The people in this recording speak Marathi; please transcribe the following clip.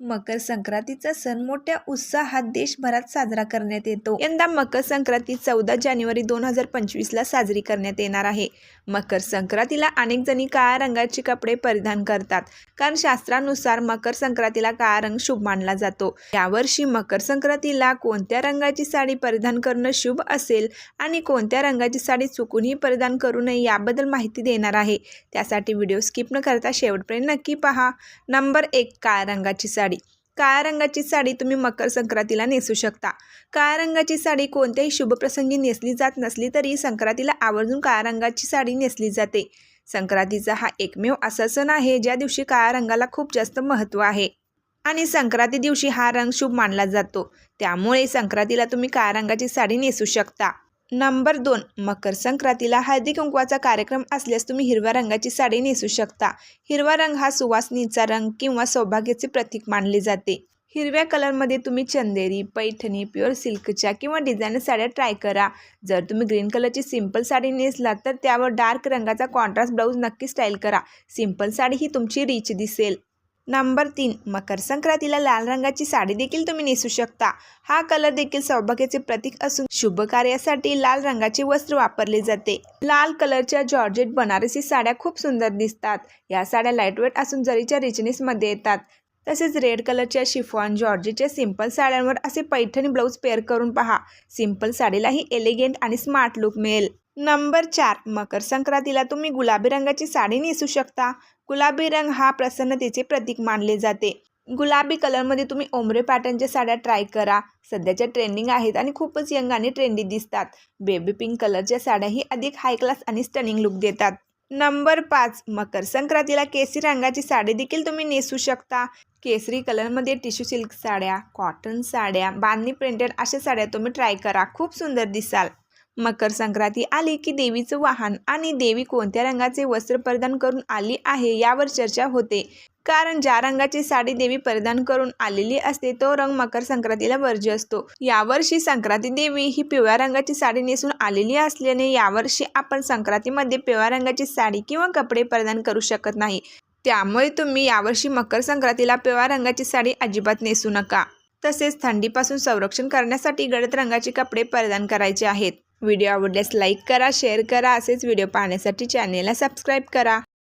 मकर संक्रांतीचा सण मोठ्या उत्साहात देशभरात साजरा करण्यात येतो. यंदा मकर संक्रांती चौदा जानेवारी दोन हजार पंचवीसला साजरी करण्यात येणार आहे. मकर संक्रांतीला अनेक जणी काळ्या रंगाचे कपडे परिधान करतात. कारण शास्त्रानुसार मकर संक्रांतीला काळा रंग शुभ मानला जातो. यावर्षी मकर संक्रांतीला कोणत्या रंगाची साडी परिधान करणं शुभ असेल आणि कोणत्या रंगाची साडी चुकूनही परिधान करू नये याबद्दल माहिती देणार आहे. त्यासाठी व्हिडिओ स्किप न करता शेवटपर्यंत नक्की पहा. नंबर एक काळ्या रंगाची साडी. साडी. काळ्या रंगाची साडी तुम्ही मकर संक्रांतीला नेसू शकता. काळ्या रंगाची साडी कोणत्याही शुभप्रसंगी नेसली जात नसली तरी संक्रांतीला आवर्जून काळ्या रंगाची साडी नेसली जाते. संक्रांतीचा हा एकमेव असा सण आहे ज्या दिवशी काळ्या रंगाला खूप जास्त महत्त्व आहे. आणि संक्रांती दिवशी हा रंग शुभ मानला जातो. त्यामुळे संक्रांतीला तुम्ही काळ्या रंगाची साडी नेसू शकता. नंबर दोन मकर संक्रांतीला हळदी कुंकवाचा कार्यक्रम असल्यास तुम्ही हिरव्या रंगाची साडी नेसू शकता. हिरवा रंग हा सुवासनीचा रंग किंवा सौभाग्याचे प्रतीक मानले जाते. हिरव्या कलरमध्ये तुम्ही चंदेरी पैठणी प्युअर सिल्कच्या किंवा डिझायनर साड्या ट्राय करा. जर तुम्ही ग्रीन कलरची सिंपल साडी नेसलात तर त्यावर डार्क रंगाचा कॉन्ट्रास्ट ब्लाऊज नक्की स्टाईल करा. सिंपल साडी ही तुमची रिच दिसेल. नंबर तीन मकर संक्रांतीला लाल रंगाची साडी देखील तुम्ही नेसू शकता. हा कलर देखील सौभाग्याचे प्रतीक असून शुभ कार्यासाठी लाल रंगाचे वस्त्र वापरले जाते. लाल कलरच्या जॉर्जेट बनारसी साड्या खूप सुंदर दिसतात. या साड्या लाईटवेट असून जरीच्या रिचनेसमध्ये येतात. तसेच रेड कलरच्या शिफॉन जॉर्जीच्या सिंपल साड्यांवर असे पैठणी ब्लाऊज पेअर करून पहा. सिंपल साडीलाही एलिगेंट आणि स्मार्ट लुक मिळेल. नंबर चार मकर संक्रांतीला तुम्ही गुलाबी रंगाची साडी नेसू शकता. गुलाबी रंग हा प्रसन्नतेचे प्रतीक मानले जाते. गुलाबी कलरमध्ये तुम्ही ओमरे पॅटर्नच्या साड्या ट्राय करा. सध्याच्या ट्रेंडिंग आहेत आणि खूपच यंग आणि ट्रेंडी दिसतात. बेबी पिंक कलरच्या साड्याही अधिक हाय क्लास आणि स्टनिंग लुक देतात. नंबर पाच मकर संक्रांतीला केसरी रंगाची साडी देखील तुम्ही नेसू शकता. केसरी कलरमध्ये टिश्यू सिल्क साड्या कॉटन साड्या बांधणी प्रिंटेड अशा साड्या तुम्ही ट्राय करा. खूप सुंदर दिसाल. मकर संक्रांती आली की देवीचं वाहन आणि देवी कोणत्या रंगाचे वस्त्र परिधान करून आली आहे यावर चर्चा होते. कारण ज्या रंगाची साडी देवी परिधान करून आलेली असते तो रंग मकर संक्रांतीला वर्ज्य असतो. यावर्षी संक्रांती देवी ही पिवळ्या रंगाची साडी नेसून आलेली असल्याने यावर्षी आपण संक्रांतीमध्ये पिवळ्या रंगाची साडी किंवा कपडे परिधान करू शकत नाही. त्यामुळे तुम्ही यावर्षी मकर संक्रांतीला पिवळ्या रंगाची साडी अजिबात नेसू नका. तसेच थंडीपासून संरक्षण करण्यासाठी गडद रंगाचे कपडे परिधान करायचे आहेत. व्हिडिओ आवडल्यास लाईक करा शेअर करा. असेच व्हिडिओ पाहण्यासाठी चॅनेलला सबस्क्राईब करा.